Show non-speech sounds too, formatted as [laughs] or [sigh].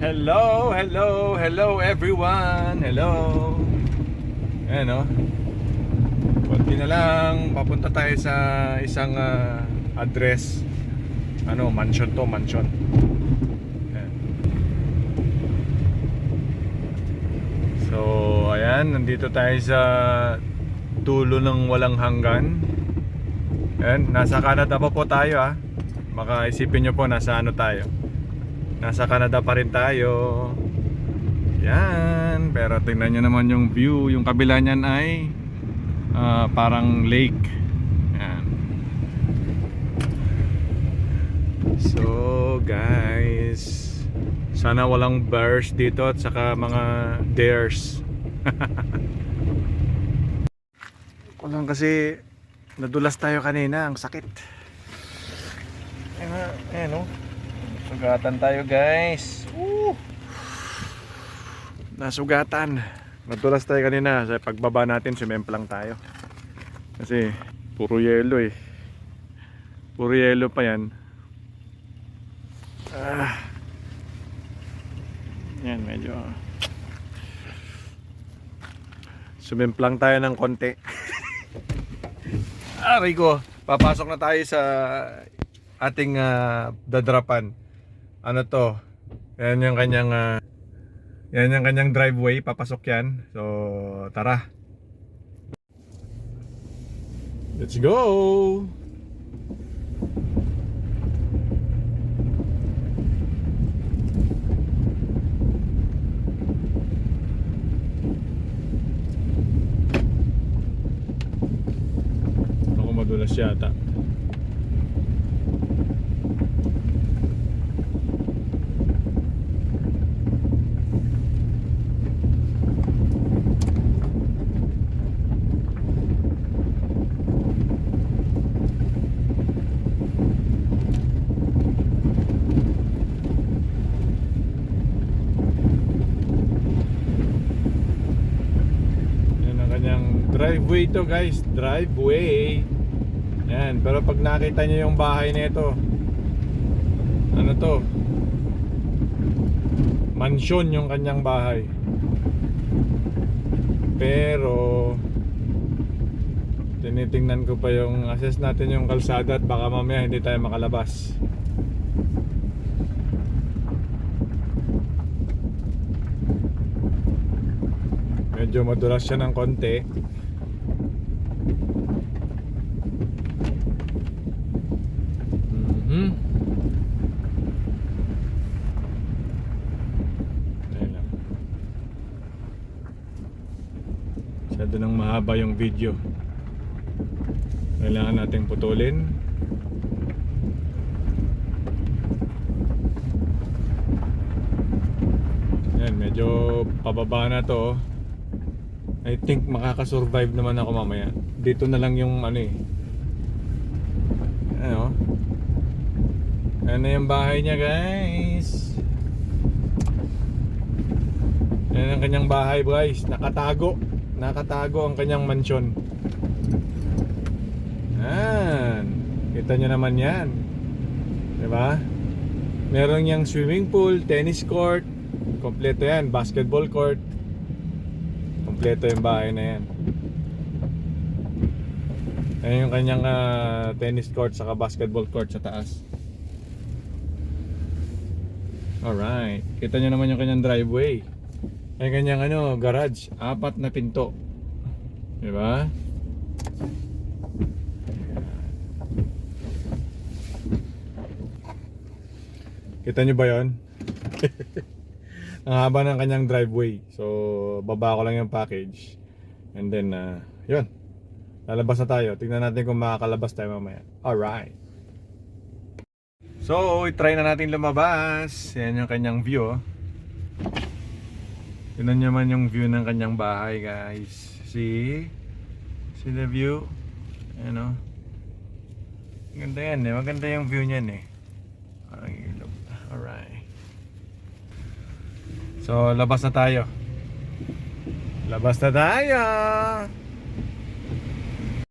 Hello, hello, hello everyone. Hello. Ayan o. Konti na lang. Papunta tayo sa isang ah, address. Ano, mansion to, mansion. Ayan. So, ayan, nandito tayo sa dulo ng walang hanggan. Ayan, nasa Canada pa po tayo ah. Baka isipin nyo po nasa ano tayo. Nasa Canada pa rin tayo. Yan. Pero tingnan nyo naman yung view. Yung kabila niyan ay ah, parang lake. Yan. So guys, sana walang bears dito at saka mga dares. [laughs] Walang kasi nadulas tayo kanina, ang sakit. Ayan, na, ayan oh. Sugatan tayo guys. Woo! Nasugatan. Nadulas tayo kanina sa pagbaba natin sumemplang tayo. Kasi puro yelo eh. Puro yelo pa yan. Ah. Yan medyo Sumemplang tayo ng konti. Aray ko, papasok na tayo sa ating ah, dadrapan. Ano to? Yan yung kanyang ah, yan yung kanyang driveway, papasok yan. So, tara. Let's go. Ako madulas yata. Yan ang kanyang driveway to guys, driveway. Yan, pero pag nakita niyo yung bahay nito, ano to? Mansyon yung kanyang bahay. Pero tinitingnan ko pa yung assess natin yung kalsada at baka mamaya hindi tayo makalabas. Medyo madulas siya ng konti. Mhm. Ayun lang. Masyado nang mahaba yung video. Kailangan nating putulin. Yan, medyo pababa na to. I think makakasurvive naman ako mamaya. Dito na lang yung ano eh. Ano? Ano yung bahay niya guys? Yan ang kanyang bahay guys. Nakatago. Nakatago ang kanyang mansyon. Yan. Kita nyo naman yan. Diba? Meron niyang swimming pool, tennis court. Kompleto yan. Basketball court. Kompleto yung bahay na yan. Ayan yung kanyang ah, tennis court saka basketball court sa taas. Alright. Kita nyo naman yung kanyang driveway. Ay kanyang ano, garage. Apat na pinto. Diba? Kita nyo ba yon? [laughs] Ang haba ng kanyang driveway. So, baba ko lang yung package. And then, uh, yun. Lalabas na tayo. Tingnan natin kung makakalabas tayo mamaya. Alright. So, try na natin lumabas. Yan yung kanyang view. oh. Tingnan nyo man yung view ng kanyang bahay, guys. See? See the view? Ano? Ganda yan eh. Maganda yung view niyan eh. Parang ilog. Alright. So, labas na tayo. Labas na tayo!